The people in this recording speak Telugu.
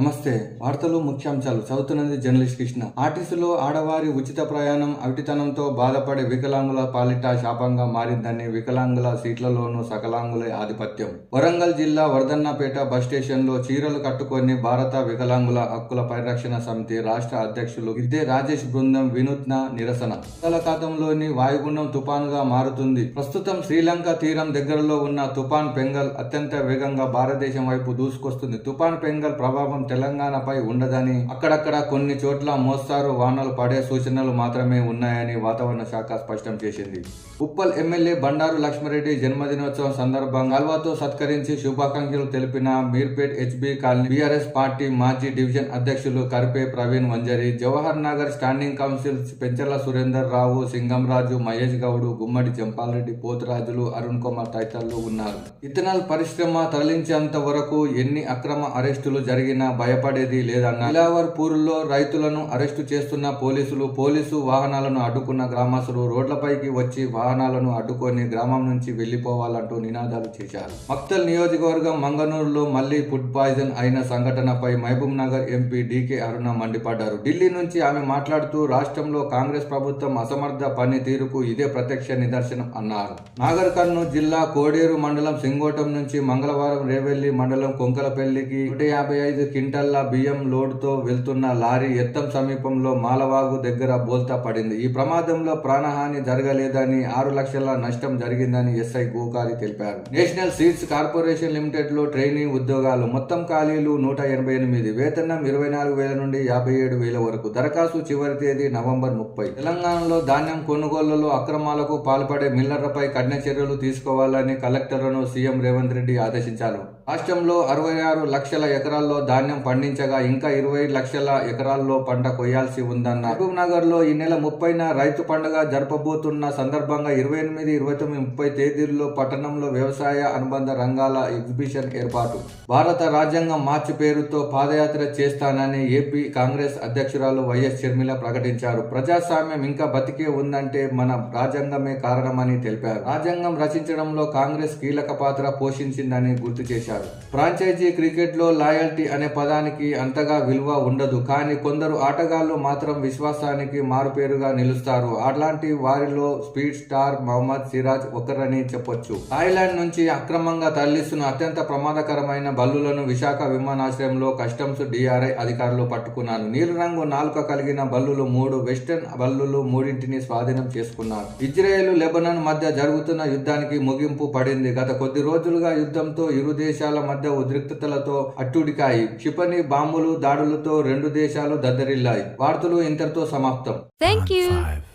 నమస్తే. వార్తలు ముఖ్యాంశాలు చదువుతున్నది జర్నలిస్ట్ కృష్ణ. ఆర్టీసీలో ఆడవారి ఉచిత ప్రయాణం అవిటితనంతో బాధపడే వికలాంగుల పాలిట శాపంగా మారిందని వికలాంగుల సీట్లలోనూ సకలాంగుల ఆధిపత్యం. వరంగల్ జిల్లా వర్ధన్నపేట బస్ స్టేషన్లో చీరలు కట్టుకొని భారత వికలాంగుల హక్కుల పరిరక్షణ సమితి రాష్ట్ర అధ్యక్షులు ఇదే రాజేష్ బృందం వినూత్న నిరసన. బంగాళాఖాతంలోని వాయుగుండం తుపానుగా మారుతుంది. ప్రస్తుతం శ్రీలంక తీరం దగ్గరలో ఉన్న తుపాన్ పెంగల్ అత్యంత వేగంగా భారతదేశం వైపు దూసుకొస్తుంది. తుపాన్ పెంగల్ ప్రభావం తెలంగాణపై ఉండదని అక్కడక్కడ కొన్ని చోట్ల మోస్తారు వానలు పడే సూచనలు మాత్రమే ఉన్నాయని వాతావరణ శాఖ స్పష్టం చేసింది. ఉప్పల్ ఎమ్మెల్యే బండారు లక్ష్మారెడ్డి జన్మదినోత్సవం సందర్భంగా అల్వాతో సత్కరించి శుభాకాంక్షలు తెలిపిన Meerpet HB colony BRS party మాజీ డివిజన్ అధ్యక్షులు కరిపే ప్రవీణ్ వంజరి జవహర్ నగర్ స్టాండింగ్ కౌన్సిల్ పెంచల సురేందర్ రావు సింగంరాజు మహేష్ గౌడ్ గుమ్మడి జంపాలరెడ్డి పోతురాజులు అరుణ్ కుమార్ తదితరులు ఉన్నారు. ఇథనాల్ పరిశ్రమ తరలించేంత వరకు ఎన్ని అక్రమ అరెస్టులు జరిగినా భయపడేది లేదన్న ఇలావర్పూర్లో రైతులను అరెస్టు చేస్తున్న పోలీసులు పోలీసు వాహనాలను అడ్డుకున్న గ్రామస్తులు రోడ్లపైకి వచ్చి వాహనాలను అడ్డుకొని గ్రామం నుంచి వెళ్ళిపోవాలంటూ నినాదాలు చేశారు. మక్తల్ నియోజకవర్గం మంగనూరులో మళ్ళీ ఫుడ్ పాయిజన్ అయిన సంఘటనపై మహబూబ్ నగర్ ఎంపీ డీకే అరుణ మండిపడ్డారు. ఢిల్లీ నుంచి ఆమె మాట్లాడుతూ రాష్ట్రంలో కాంగ్రెస్ ప్రభుత్వం అసమర్థ పనితీరుకు ఇదే ప్రత్యక్ష నిదర్శనం అన్నారు. నాగర్ కర్నూలు జిల్లా కోడేరు మండలం సింగోటం నుంచి మంగళవారం రేవెల్లి మండలం కొంకలపల్లికి నూట యాభై ఐదు క్వింటల్ల బియ్యం లోడ్తో వెళ్తున్న లారీ ఎత్తం సమీపంలో మాలవాగు దగ్గర బోల్తా పడింది. ఈ ప్రమాదంలో ప్రాణహాని జరగలేదని ఆరు లక్షల నష్టం జరిగిందని ఎస్ఐ గోకాలి తెలిపారు. నేషనల్ సీడ్స్ కార్పొరేషన్ లిమిటెడ్లో ట్రైనింగ్ ఉద్యోగాలు. మొత్తం ఖాళీలు నూట ఎనభై ఎనిమిది వేతనం ఇరవై నాలుగు వేల నుండి యాభై ఏడు వేల వరకు. దరఖాస్తు చివరి తేదీ నవంబర్ ముప్పై. తెలంగాణలో ధాన్యం కొనుగోళ్ళలో అక్రమాలకు పాల్పడే మిల్లర్లపై కఠిన చర్యలు తీసుకోవాలని కలెక్టర్లను సీఎం రేవంత్ రెడ్డి ఆదేశించారు. రాష్ట్రంలో అరవై ఆరు లక్షల ఎకరాల్లో ధాన్యం పండించగా ఇంకా ఇరవై లక్షల ఎకరాల్లో పంట కొయ్యాల్సి ఉందన్న. మహబూబ్నగర్లో ఈ నెల ముప్పైన రైతు పండుగ జరపబోతున్న సందర్భంగా ఇరవై ఎనిమిది ఇరవై తొమ్మిది ముప్పై తేదీల్లో పట్టణంలో వ్యవసాయ అనుబంధ రంగాల ఎగ్జిబిషన్ ఏర్పాటు. భారత రాజ్యాంగం మార్చి పేరుతో పాదయాత్ర చేస్తానని ఏపీ కాంగ్రెస్ అధ్యక్షురాలు వైఎస్ షర్మిల ప్రకటించారు. ప్రజాస్వామ్యం ఇంకా బతికే ఉందంటే మన రాజ్యాంగమే కారణమని తెలిపారు. రాజ్యాంగం రచించడంలో కాంగ్రెస్ కీలక పాత్ర పోషించిందని గుర్తు చేశారు. ఫ్రాంచైజీ క్రికెట్లో లాయల్టీ అనే పదానికి అంతగా విలువ ఉండదు. కానీ కొందరు ఆటగాళ్ళు మాత్రం విశ్వాసానికి మారుపేరుగా నిలుస్తారు. అట్లాంటి వారిలో స్పీడ్ స్టార్ మహమ్మద్ సిరాజ్ ఒకరని చెప్పొచ్చు. థాయిలాండ్ నుంచి అక్రమంగా తరలిస్తున్న అత్యంత ప్రమాదకరమైన బల్లులను విశాఖ విమానాశ్రయంలో కస్టమ్స్ డిఆర్ఐ అధికారులు పట్టుకున్నారు. నీలిరంగు నాలుక కలిగిన బల్లులు మూడు వెస్టర్న్ బల్లులు మూడింటిని స్వాధీనం చేసుకున్నారు. ఇజ్రాయెల్ లెబనాన్ మధ్య జరుగుతున్న యుద్ధానికి ముగింపు పడింది. గత కొద్ది రోజులుగా యుద్ధంతో ఇరు దేశాలు మధ్య ఉద్రిక్తతలతో అట్టుడికాయి క్షిపణి బాంబులు దాడులతో రెండు దేశాలు దద్దరిల్లాయి వార్తలు ఇంతటితో సమాప్తం you. Five.